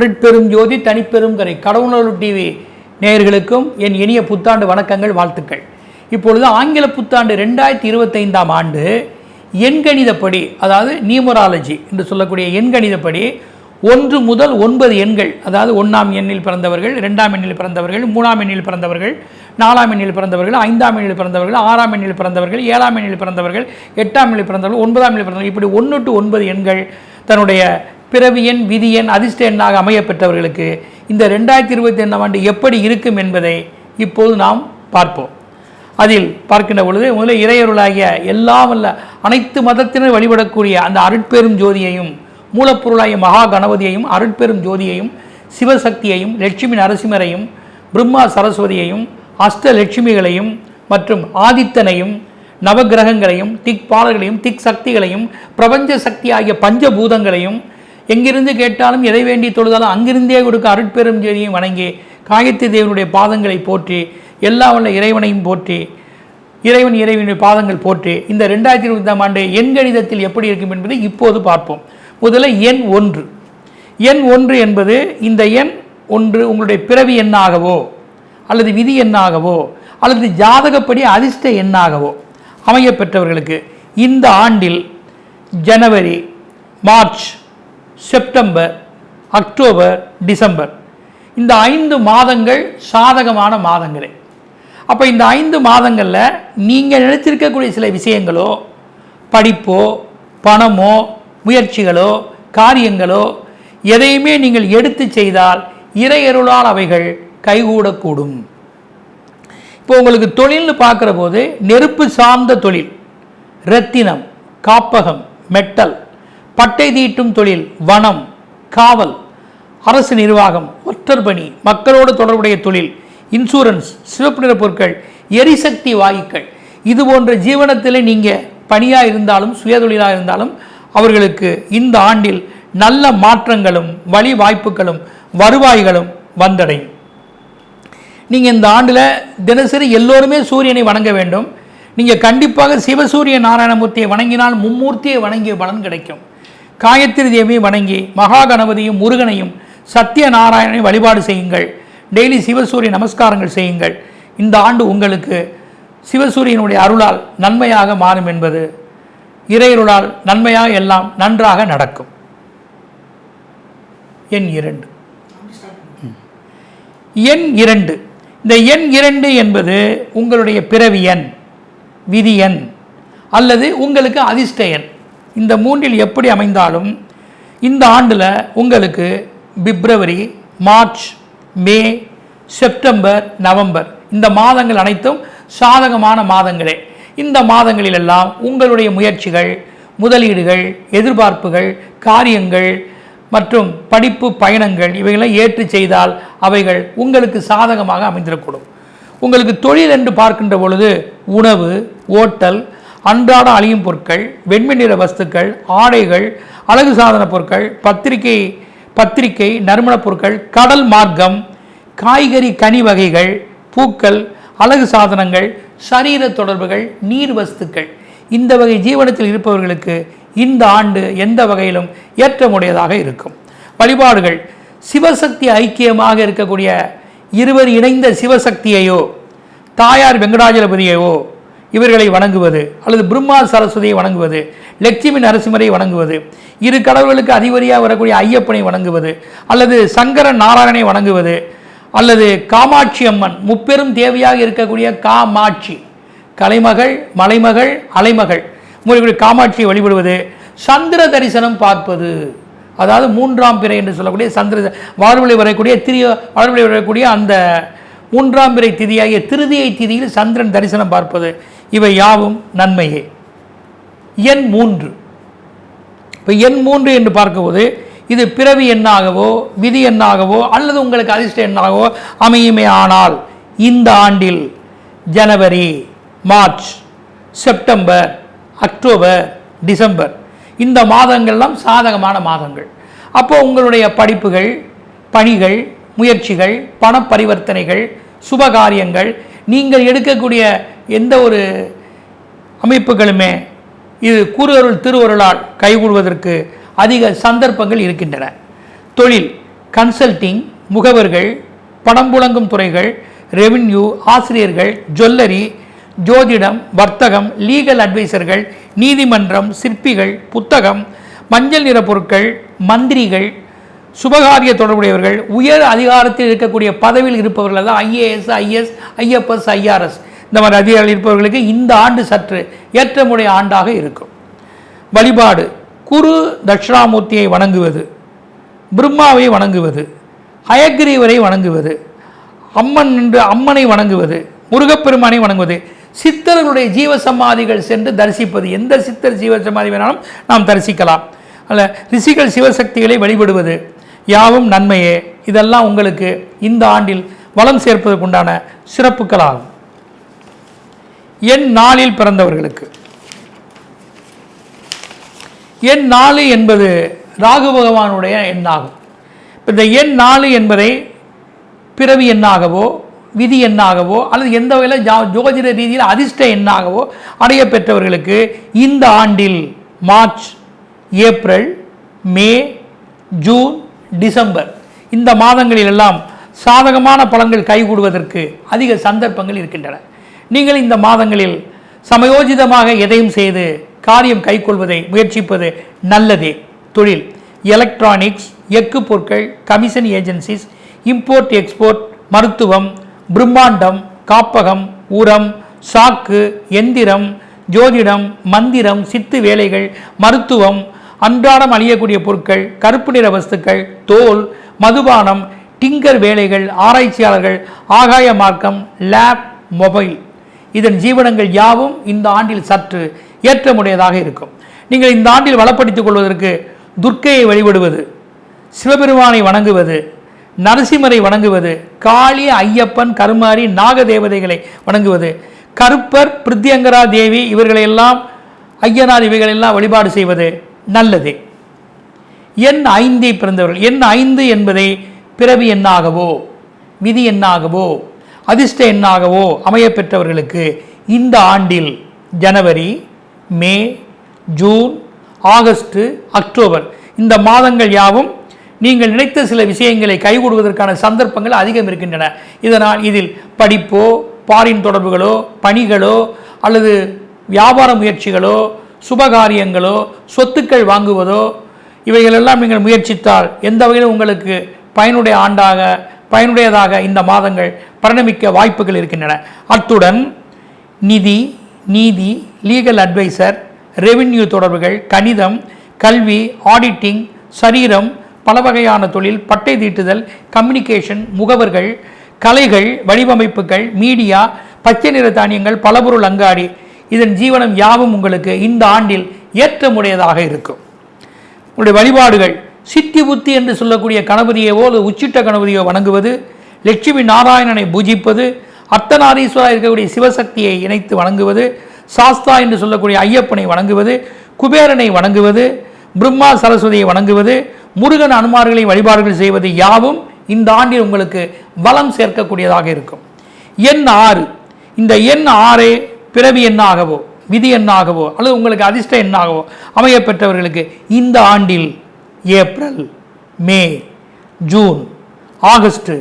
அருட்பெரும் ஜோதி தனிப்பெரும் கரை. கடவுளர் டிவி நேயர்களுக்கும் என் இனிய புத்தாண்டு வணக்கங்கள் வாழ்த்துக்கள். இப்பொழுது ஆங்கில புத்தாண்டு ரெண்டாயிரத்தி இருபத்தைந்தாம் ஆண்டு எண்கணிதப்படி அதாவது நியூமராலஜி என்று சொல்லக்கூடிய எண்கணிதப்படி ஒன்று முதல் ஒன்பது எண்கள் அதாவது ஒன்றாம் எண்ணில் பிறந்தவர்கள் ரெண்டாம் எண்ணில் பிறந்தவர்கள் மூணாம் எண்ணில் பிறந்தவர்கள் நாலாம் எண்ணில் பிறந்தவர்கள் ஐந்தாம் எண்ணில் பிறந்தவர்கள் ஆறாம் எண்ணில் பிறந்தவர்கள் ஏழாம் எண்ணில் பிறந்தவர்கள் எட்டாம் எண்ணில் பிறந்தவர்கள் ஒன்பதாம் எண்ணில் பிறந்தவர்கள் இப்படி ஒன்று டு ஒன்பது எண்கள் தன்னுடைய பிறவியன் விதியன் அதிர்ஷ்ட எண்ணாக அமையப்பெற்றவர்களுக்கு இந்த ரெண்டாயிரத்தி இருபத்தி ஐந்தாம் ஆண்டு எப்படி இருக்கும் என்பதை இப்போது நாம் பார்ப்போம். அதில் பார்க்கின்ற பொழுது முதலில் இறையருளாகிய எல்லாம் அல்ல அனைத்து மதத்தினர் வழிபடக்கூடிய அந்த அருட்பெரும் ஜோதியையும் மூலப்பொருளாகிய மகா கணபதியையும் அருட்பெரும் ஜோதியையும் சிவசக்தியையும் லட்சுமி நரசிம்மரையும் பிரம்மா சரஸ்வதியையும் அஷ்ட லட்சுமிகளையும் மற்றும் ஆதித்தனையும் நவக்கிரகங்களையும் திக் பாலர்களையும் திக் சக்திகளையும் பிரபஞ்ச சக்தி ஆகிய பஞ்சபூதங்களையும் எங்கிருந்து கேட்டாலும் எதை வேண்டி தொழுதாலும் அங்கிருந்தே கொடுக்க அருட்பெரும் ஜோதியையும் வணங்கி காயத்ரி தேவனுடைய பாதங்களை போற்றி எல்லா வல்ல இறைவனையும் போற்றி இறைவன் இறைவனுடைய பாதங்கள் போற்றி இந்த ரெண்டாயிரத்தி இருபத்தாம் ஆண்டு எண் கணிதத்தில் எப்படி இருக்கும் என்பதை இப்போது பார்ப்போம். முதல்ல எண் ஒன்று. எண் ஒன்று என்பது இந்த எண் ஒன்று உங்களுடைய பிறவி எண்ணாகவோ அல்லது விதி எண்ணாகவோ அல்லது ஜாதகப்படி அதிர்ஷ்ட எண்ணாகவோ அமைய பெற்றவர்களுக்கு இந்த ஆண்டில் ஜனவரி மார்ச் செப்டம்பர் அக்டோபர் டிசம்பர். இந்த ஐந்து மாதங்கள் சாதகமான மாதங்களே. அப்போ இந்த ஐந்து மாதங்களில் நீங்கள் நினைச்சிருக்கக்கூடிய சில விஷயங்களோ படிப்போ பணமோ முயற்சிகளோ காரியங்களோ எதையுமே நீங்கள் எடுத்து செய்தால் இறையருளால் அவைகள் கைகூடக்கூடும். இப்போ உங்களுக்கு தொழில்னு பார்க்குற போது நெருப்பு சார்ந்த தொழில் ரத்தினம் காப்பகம் மெட்டல் பட்டை தீட்டும் தொழில் வனம் காவல் அரசு நிர்வாகம் ஒற்றர் பணி மக்களோடு தொடர்புடைய தொழில் இன்சூரன்ஸ் சிவப்பு நிற பொருட்கள் எரிசக்தி வாயுக்கள். இது போன்ற ஜீவனத்தில் நீங்கள் பணியாக இருந்தாலும் சுயதொழிலாக இருந்தாலும் அவர்களுக்கு இந்த ஆண்டில் நல்ல மாற்றங்களும் வழி வாய்ப்புகளும் வருவாய்களும் வந்தடையும். நீங்கள் இந்த ஆண்டில் தினசரி எல்லோருமே சூரியனை வணங்க வேண்டும். நீங்கள் கண்டிப்பாக சிவசூரிய நாராயணமூர்த்தியை வணங்கினால் மும்மூர்த்தியை வணங்கிய பலன் கிடைக்கும். காயத்ரி தேவியை வணங்கி மகா கணபதியும் முருகனையும் சத்திய நாராயணனை வழிபாடு செய்யுங்கள். டெய்லி சிவசூரிய நமஸ்காரங்கள் செய்யுங்கள். இந்த ஆண்டு உங்களுக்கு சிவசூரியனுடைய அருளால் நன்மையாக மாறும் என்பது இறையருளால் நன்மையாக எல்லாம் நன்றாக நடக்கும். எண் இரண்டு. எண் இரண்டு. இந்த எண் இரண்டு என்பது உங்களுடைய பிறவி எண் விதி எண் அல்லது உங்களுக்கு அதிர்ஷ்ட எண். இந்த மூன்றில் எப்படி அமைந்தாலும் இந்த ஆண்டில் உங்களுக்கு பிப்ரவரி மார்ச் மே செப்டம்பர் நவம்பர் இந்த மாதங்கள் அனைத்தும் சாதகமான மாதங்களே. இந்த மாதங்களிலெல்லாம் உங்களுடைய முயற்சிகள் முதலீடுகள் எதிர்பார்ப்புகள் காரியங்கள் மற்றும் படிப்பு பயணங்கள் இவைகளை ஏற்று செய்தால் அவைகள் உங்களுக்கு சாதகமாக அமைந்திடக்கூடும் உங்களுக்கு தொழில் என்று பார்க்கின்ற பொழுது உணவு ஓட்டல் அன்றாட அழியும் பொருட்கள் வெண்மை நிற வஸ்துக்கள் ஆடைகள் அழகு சாதன பொருட்கள் பத்திரிகை பத்திரிகை நறுமணப் பொருட்கள் கடல் மார்க்கம் காய்கறி கனி வகைகள் பூக்கள் அழகு சாதனங்கள் சரீர தொடர்புகள் நீர் வஸ்துக்கள். இந்த வகை ஜீவனத்தில் இருப்பவர்களுக்கு இந்த ஆண்டு எந்த வகையிலும் ஏற்றமுடையதாக இருக்கும். வழிபாடுகள். சிவசக்தி ஐக்கியமாக இருக்கக்கூடிய இருவர் இணைந்த சிவசக்தியையோ தாயார் வெங்கடாஜலபதியையோ இவர்களை வணங்குவது அல்லது பிரம்மா சரஸ்வதியை வணங்குவது லட்சுமி நரசிம்மரை வணங்குவது இரு கடவுள்களுக்கு அதிபதியாக வரக்கூடிய ஐயப்பனை வணங்குவது அல்லது சங்கர நாராயணனை வணங்குவது அல்லது காமாட்சி அம்மன் முப்பெரும் தேவியாக இருக்கக்கூடிய காமாட்சி கலைமகள் மலைமகள் அலைமகள் முறைப்படி காமாட்சியை வழிபடுவது சந்திர தரிசனம் பார்ப்பது. அதாவது மூன்றாம் பிறை என்று சொல்லக்கூடிய சந்திர வாழ்விலை வரக்கூடிய திரிய வாழ்விலை வரக்கூடிய அந்த மூன்றாம் பிறை திதியாகிய திருதியை திதியில் சந்திரன் தரிசனம் பார்ப்பது. இவை யாவும் நன்மையே. எண் மூன்று. இப்போ எண் மூன்று என்று பார்க்கும்போது இது பிறவி எண்ணாகவோ விதி எண்ணாகவோ அல்லது உங்களுக்கு அதிர்ஷ்ட எண்ணாகவோ அமையுமே ஆனால் இந்த ஆண்டில் ஜனவரி மார்ச் செப்டம்பர் அக்டோபர் டிசம்பர் இந்த மாதங்கள்லாம் சாதகமான மாதங்கள். அப்போது உங்களுடைய படிப்புகள் பணிகள் முயற்சிகள் பண பரிவர்த்தனைகள் சுபகாரியங்கள் நீங்கள் எடுக்கக்கூடிய எந்த ஒரு அமைப்புகளுமே இது கூறுவருள் திருவருளால் கைகூடுவதற்கு அதிக சந்தர்ப்பங்கள் இருக்கின்றன. தொழில் கன்சல்டிங் முகவர்கள் பணம் புழங்கும் துறைகள் ரெவின்யூ ஆசிரியர்கள் ஜுவல்லரி ஜோதிடம் வர்த்தகம் லீகல் அட்வைசர்கள் நீதிமன்றம் சிற்பிகள் புத்தகம் மஞ்சள் நிற பொருட்கள் மந்திரிகள் சுபகாரிய தொடர்புடையவர்கள் உயர் அதிகாரத்தில் இருக்கக்கூடிய பதவியில் இருப்பவர்கள் தான் ஐஏஎஸ் ஐஎஸ் ஐஎஃப்எஸ் ஐஆர்எஸ். இந்த மாதிரி அதிகாரிகள் இருப்பவர்களுக்கு இந்த ஆண்டு சற்று ஏற்றமுடைய ஆண்டாக இருக்கும். வழிபாடு. குரு தட்சிணாமூர்த்தியை வணங்குவது. பிரம்மாவை வணங்குவது. ஹயக்ரீவரை வணங்குவது. அம்மன் என்று அம்மனை வணங்குவது. முருகப்பெருமானை வணங்குவது. சித்தர்களுடைய ஜீவசமாதிகள் சென்று தரிசிப்பது. எந்த சித்தர் ஜீவசமாதி வேணாலும் நாம் தரிசிக்கலாம். அல்ல ரிஷிகள் சிவசக்திகளை வழிபடுவது. யாவும் நன்மையே. இதெல்லாம் உங்களுக்கு இந்த ஆண்டில் வளம் சேர்ப்பதற்குண்டான சிறப்புகளாகும். என் நாளில் பிறந்தவர்களுக்கு. எண் நாலு என்பது ராகு பகவானுடைய எண்ணாகும். இப்போ இந்த எண் நாலு என்பதை பிறவி எண்ணாகவோ விதி எண்ணாகவோ அல்லது எந்த வகையில் ஜா ஜோதிட ரீதியில் அதிர்ஷ்ட எண்ணாகவோ அடைய பெற்றவர்களுக்கு இந்த ஆண்டில் March April May June December இந்த மாதங்களிலெல்லாம் சாதகமான பலன்கள் கைகூடுவதற்கு அதிக சந்தர்ப்பங்கள் இருக்கின்றன. நீங்கள் இந்த மாதங்களில் சமயோஜிதமாக எதையும் செய்து காரியம் கைக்கொள்வதை முயற்சிப்பது நல்லதே. தொழில் எலக்ட்ரானிக்ஸ் எக்கு பொருட்கள் கமிஷன் ஏஜென்சிஸ் இம்போர்ட் எக்ஸ்போர்ட் மருத்துவம் பிரம்மாண்டம் காப்பகம் உரம் சாக்கு எந்திரம் ஜோதிடம் மந்திரம் சித்து வேலைகள் மருத்துவம் அன்றாடம் அழியக்கூடிய பொருட்கள் கருப்பு நிற வஸ்துக்கள் தோல் மதுபானம் டிங்கர் வேலைகள் ஆராய்ச்சியாளர்கள் ஆகாய மார்க்கம் லேப் மொபைல் இதன் ஜீவனங்கள் யாவும் இந்த ஆண்டில் சற்று ஏற்றமுடையதாக இருக்கும். நீங்கள் இந்த ஆண்டில் வளப்படுத்திக் கொள்வதற்கு துர்க்கையை வழிபடுவது சிவபெருமானை வணங்குவது நரசிம்மரை வணங்குவது காளி ஐயப்பன் கருமாரி நாக தேவதைகளை வணங்குவது கருப்பர் பிரித்தியங்கரா தேவி இவர்களையெல்லாம் ஐயனார் இவைகளெல்லாம் வழிபாடு செய்வது நல்லது. எண் ஐந்தை பிறந்தவர்கள் எண் ஐந்து என்பதை பிறவி எண்ணாகவோ விதி எண்ணாகவோ அதிர்ஷ்ட எண்ணாகவோ அமையப் பெற்றவர்களுக்கு இந்த ஆண்டில் ஜனவரி மே ஜூன் ஆகஸ்ட் அக்டோபர் இந்த மாதங்கள் யாவும் நீங்கள் நினைத்த சில விஷயங்களை கைகூடுவதற்கான சந்தர்ப்பங்கள் அதிகம் இருக்கின்றன. இதனால் இதில் படிப்போ பாரின் தொடர்புகளோ பணிகளோ அல்லது வியாபார முயற்சிகளோ சுபகாரியங்களோ சொத்துக்கள் வாங்குவதோ இவைகளெல்லாம் நீங்கள் முயற்சித்தால் எந்த வகையிலும் உங்களுக்கு பயனுடைய ஆண்டாக பயனுடையதாக இந்த மாதங்கள் பரிணமிக்க வாய்ப்புகள் இருக்கின்றன. அத்துடன் நிதி நீதி லீகல் அட்வைசர் ரெவின்யூ தொடர்புகள் கணிதம் கல்வி ஆடிட்டிங் சரீரம் பல வகையான தொழில் பட்டை தீட்டுதல் கம்யூனிகேஷன் முகவர்கள் கலைகள் வடிவமைப்புகள் மீடியா பச்சை நிற தானியங்கள் பலபொருள் அங்காடி. இதன் ஜீவனம் யாவும் உங்களுக்கு இந்த ஆண்டில் ஏற்றமுடையதாக இருக்கும். உங்களுடைய வழிபாடுகள் சித்தி புத்தி என்று சொல்லக்கூடிய கணபதியவோ அல்லது உச்சிட்ட கணபதியோ வணங்குவது லட்சுமி நாராயணனை பூஜிப்பது அர்த்தநாரீஸ்வரா இருக்கக்கூடிய சிவசக்தியை இணைத்து வணங்குவது சாஸ்தா என்று சொல்லக்கூடிய ஐயப்பனை வணங்குவது குபேரனை வணங்குவது பிரம்மா சரஸ்வதியை வணங்குவது முருகன் அனுமார்களை வழிபாடுகள் செய்வது யாவும் இந்த ஆண்டில் உங்களுக்கு வளம் சேர்க்கக்கூடியதாக இருக்கும். எண் ஆறு. இந்த எண் ஆறே பிறவி எண்ணாகவோ விதி எண்ணாகவோ அல்லது உங்களுக்கு அதிர்ஷ்ட எண்ணாகவோ அமையப் பெற்றவர்களுக்கு இந்த ஆண்டில் ஏப்ரல் மே ஜூன் ஆகஸ்ட்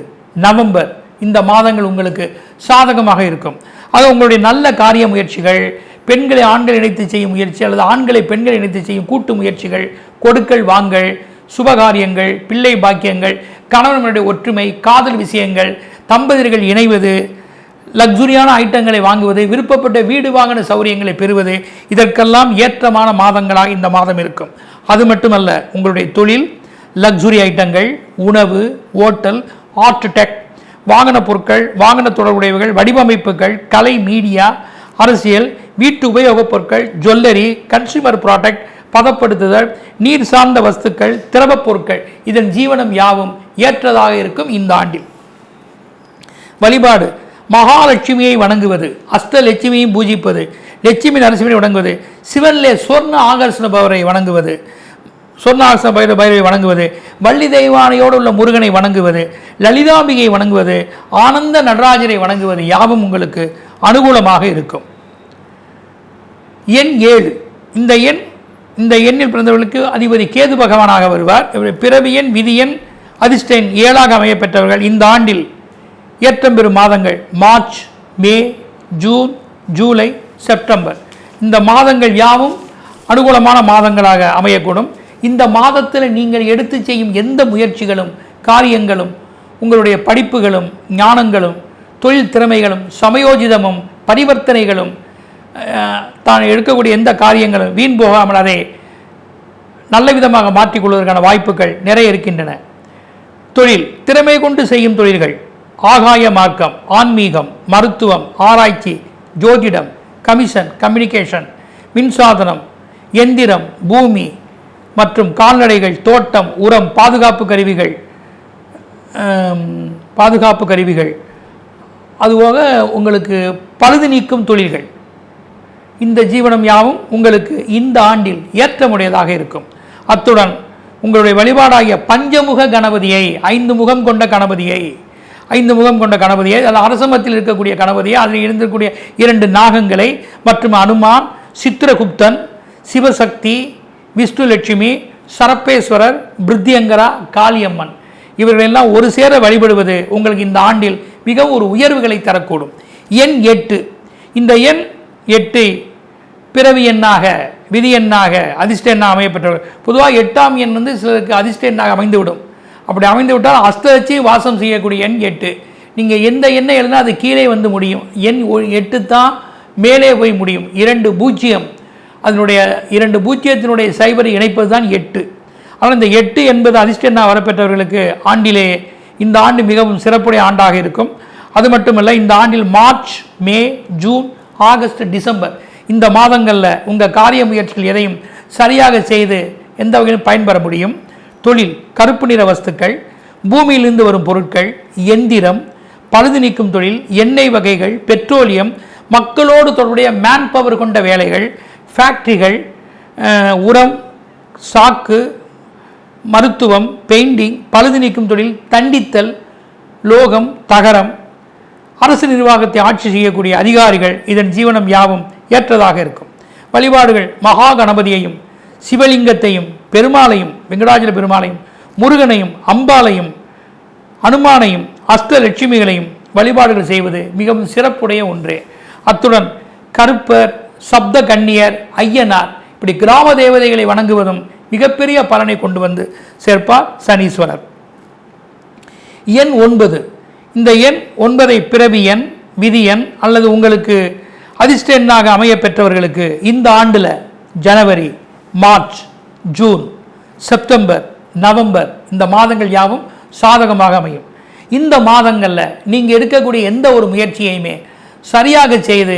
நவம்பர் இந்த மாதங்கள் உங்களுக்கு சாதகமாக இருக்கும். அது உங்களுடைய நல்ல காரிய முயற்சிகள் பெண்களை ஆண்கள் இணைத்து செய்யும் முயற்சி அல்லது ஆண்களை பெண்கள் இணைத்து செய்யும் கூட்டு முயற்சிகள் கொடுக்கல் வாங்கல் சுபகாரியங்கள் பிள்ளை பாக்கியங்கள் கணவனுடைய ஒற்றுமை காதல் விஷயங்கள் தம்பதியர்கள் இணைவது லக்ஸுரியான ஐட்டங்களை வாங்குவது விருப்பப்பட்ட வீடு வாங்கின சௌரியங்களை பெறுவது இதற்கெல்லாம் ஏற்றமான மாதங்களாக இந்த மாதம் இருக்கும். அது மட்டுமல்ல உங்களுடைய தொழில் லக்ஸுரி ஐட்டங்கள் உணவு ஓட்டல் ஆர்ட் வாகன பொருட்கள் வாகன தொடர்புடையவர்கள் வடிவமைப்புகள் கலை மீடியா அரசியல் வீட்டு உபயோகப் பொருட்கள் ஜுவல்லரி கன்சியூமர் ப்ராடக்ட் பதப்படுத்துதல் நீர் சார்ந்த வஸ்துக்கள் திரவப் பொருட்கள். இதன் ஜீவனம் யாவும் ஏற்றதாக இருக்கும் இந்த ஆண்டில். வழிபாடு. மகாலட்சுமியை வணங்குவது அஷ்டலட்சுமியை பூஜிப்பது. லட்சுமி நரசிம்மனை வணங்குவது. சிவனிலே சொர்ண ஆகர்ஷண பவரை வணங்குவது. சொர்ண ஆகர்ஷண பைர பைரவை வணங்குவது. வள்ளி தெய்வானையோடு உள்ள முருகனை வணங்குவது. லலிதாம்பிகையை வணங்குவது. ஆனந்த நடராஜரை வணங்குவது யாவும் உங்களுக்கு அனுகூலமாக இருக்கும். எண் ஏழு. இந்த எண் இந்த எண்ணில் பிறந்தவர்களுக்கு அதிபதி கேது பகவானாக வருவார். இவருடைய பிறவி எண் விதி எண் அதிர்ஷ்டன் ஏழாக அமையப்பெற்றவர்கள் இந்த ஆண்டில் ஏற்றம் பெறும் மாதங்கள் March May June July September. இந்த மாதங்கள் யாவும் அனுகூலமான மாதங்களாக அமையக்கூடும். இந்த மாதத்தில் நீங்கள் எடுத்து செய்யும் எந்த முயற்சிகளும் காரியங்களும் உங்களுடைய படிப்புகளும் ஞானங்களும் தொழில் திறமைகளும் சமயோஜிதமும் பரிவர்த்தனைகளும் தான் எடுக்கக்கூடிய எந்த காரியங்களும் வீண் போகாமல் அதை நல்ல விதமாக மாற்றிக்கொள்வதற்கான வாய்ப்புகள் நிறைய இருக்கின்றன. தொழில் திறமை கொண்டு செய்யும் தொழில்கள் ஆகாய மார்க்கம் ஆன்மீகம் மருத்துவம் ஆராய்ச்சி ஜோதிடம் கமிஷன் கம்யூனிகேஷன் மின்சாதனம் எந்திரம் பூமி மற்றும் கால்நடைகள் தோட்டம் உரம் பாதுகாப்பு கருவிகள் பாதுகாப்பு கருவிகள். அதுபோக உங்களுக்கு பழுது நீக்கும் தொழில்கள். இந்த ஜீவனம் யாவும் உங்களுக்கு இந்த ஆண்டில் ஏற்றமுடையதாக இருக்கும். அத்துடன் உங்களுடைய வழிபாடாகிய பஞ்சமுக கணபதியை ஐந்து முகம் கொண்ட கணபதியை ஐந்து முகம் கொண்ட கணபதியை அது அரசமத்தில் இருக்கக்கூடிய கணபதியை அதில் இருந்திருக்கக்கூடிய இரண்டு நாகங்களை மற்றும் அனுமான் சித்திரகுப்தன் சிவசக்தி விஷ்ணு லட்சுமி சரப்பேஸ்வரர் பிருத்தியங்கரா காளியம்மன். இவர்களெல்லாம் ஒரு சேர வழிபடுவது உங்களுக்கு இந்த ஆண்டில் மிக ஒரு உயர்வுகளை தரக்கூடும். எண் எட்டு. இந்த எண் எட்டை பிறவி எண்ணாக விதி எண்ணாக அதிர்ஷ்ட எண்ணாக அமையப்பட்டவர் பொதுவாக எட்டாம் எண் வந்து சிலருக்கு அதிர்ஷ்ட எண்ணாக அமைந்துவிடும். அப்படி அமைந்து விட்டால் அஸ்தவச்சு வாசம் செய்யக்கூடிய எண் எட்டு. நீங்கள் எந்த எண்ணை எழுதினா அது கீழே வந்து முடியும். எண் எட்டு தான் மேலே போய் முடியும். இரண்டு பூஜ்ஜியம். அதனுடைய இரண்டு பூஜ்ஜியத்தினுடைய சைபரை இணைப்பது தான் எட்டு. ஆனால் இந்த எட்டு என்பது அதிர்ஷ்ட வரப்பெற்றவர்களுக்கு ஆண்டிலே இந்த ஆண்டு மிகவும் சிறப்புடைய ஆண்டாக இருக்கும். அது மட்டுமல்ல இந்த ஆண்டில் March May June August December இந்த மாதங்களில் உங்கள் காரிய முயற்சிகள் எதையும் சரியாக செய்து எந்த வகையிலும் பயன்பெற முடியும். தொழில் கருப்பு நிற வஸ்துக்கள் பூமியிலிருந்து வரும் பொருட்கள் எந்திரம் பழுது நீக்கும் தொழில் எண்ணெய் வகைகள் பெட்ரோலியம் மக்களோடு தொடர்புடைய மேன் பவர் கொண்ட வேலைகள் ஃபேக்ட்ரிகள் உரம் சாக்கு மருத்துவம் பெயிண்டிங் பழுது நீக்கும் தொழில் தண்டித்தல் லோகம் தகரம் அரசு நிர்வாகத்தை ஆட்சி செய்யக்கூடிய அதிகாரிகள் இதன் ஜீவனம் யாவும் ஏற்றதாக இருக்கும். வழிபாடுகள் மகா கணபதியையும் சிவலிங்கத்தையும் பெருமாளையும் வெங்கடாஜல பெருமாளையும் முருகனையும் அம்பாளையும் அனுமானையும் அஷ்டலட்சுமிகளையும் வழிபாடுகள் செய்வது மிகவும் சிறப்புடைய ஒன்றே. அத்துடன் கருப்பர் சப்த கன்னியர் ஐயனார் இப்படி கிராம தேவதைகளை வணங்குவதும் மிகப்பெரிய பலனை கொண்டு வந்து சேர்ப்பார் சனீஸ்வரர். எண் ஒன்பது. இந்த எண் ஒன்பதை பிறவி எண் விதி எண் அல்லது உங்களுக்கு அதிர்ஷ்ட எண்ணாக அமைய பெற்றவர்களுக்கு இந்த ஆண்டில் ஜனவரி மார்ச் ஜூன் செப்டம்பர் நவம்பர் இந்த மாதங்கள் யாவும் சாதகமாக அமையும். இந்த மாதங்களில் நீங்கள் எடுக்கக்கூடிய எந்த ஒரு முயற்சியையுமே சரியாக செய்து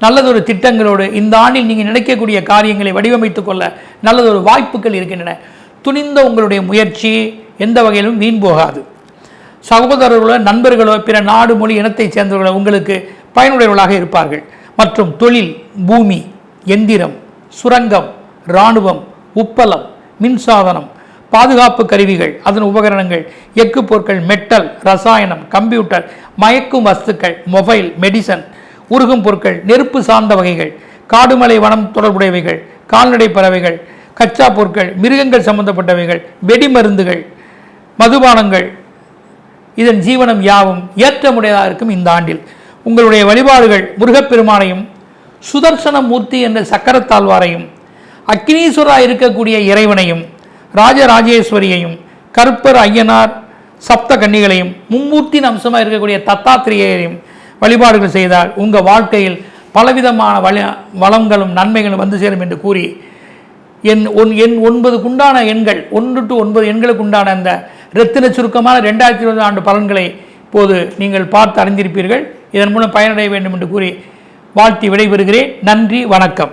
நல்லதொரு திட்டங்களோடு இந்த ஆண்டில் நீங்கள் நினைக்கக்கூடிய காரியங்களை வடிவமைத்து கொள்ள நல்லதொரு வாய்ப்புகள் இருக்கின்றன. துணிந்த உங்களுடைய முயற்சி எந்த வகையிலும் வீண் போகாது. சகோதரர்களோ நண்பர்களோ பிற நாடு மொழி இனத்தைச் சேர்ந்தவர்களோ உங்களுக்கு பயனுடையவர்களாக இருப்பார்கள். மற்றும் தொழில் பூமி எந்திரம் சுரங்கம் இராணுவம் உப்பளம் மின்சாதனம் பாதுகாப்பு கருவிகள் அதன் உபகரணங்கள் எக்கு பொருட்கள் மெட்டல் ரசாயனம் கம்ப்யூட்டர் மயக்கும் வஸ்துக்கள் மொபைல் மெடிசன் உருகும் பொருட்கள் நெருப்பு சார்ந்த வகைகள் காடுமலை வனம் தொடர்புடையவைகள் கால்நடை பறவைகள் கச்சா பொருட்கள் மிருகங்கள் சம்பந்தப்பட்டவைகள் வெடிமருந்துகள் மதுபானங்கள். இதன் ஜீவனம் யாவும் ஏற்றமுடையதாக இருக்கும் இந்த ஆண்டில். உங்களுடைய வழிபாடுகள் முருகப்பெருமானையும் சுதர்சன மூர்த்தி என்ற சக்கரத்தாழ்வாரையும் அக்னீஸ்வராக இருக்கக்கூடிய இறைவனையும் ராஜராஜேஸ்வரியையும் கருப்பர் ஐயனார் சப்த கன்னிகளையும் மும்மூர்த்தியின் அம்சமாக இருக்கக்கூடிய தத்தாத்திரியையும் வழிபாடுகள் செய்தால் உங்கள் வாழ்க்கையில் பலவிதமான வள வளங்களும் நன்மைகளும் வந்து சேரும் என்று கூறி என் ஒன் எண் ஒன்பதுக்குண்டான எண்கள் ஒன்று டு ஒன்பது எண்களுக்கு உண்டான அந்த இரத்தின சுருக்கமான ரெண்டாயிரத்தி இருபது ஆண்டு பலன்களை இப்போது நீங்கள் பார்த்து அறிந்திருப்பீர்கள். இதன் மூலம் பயனடைய வேண்டும் என்று கூறி வாழ்த்தி விடைபெறுகிறேன். நன்றி வணக்கம்.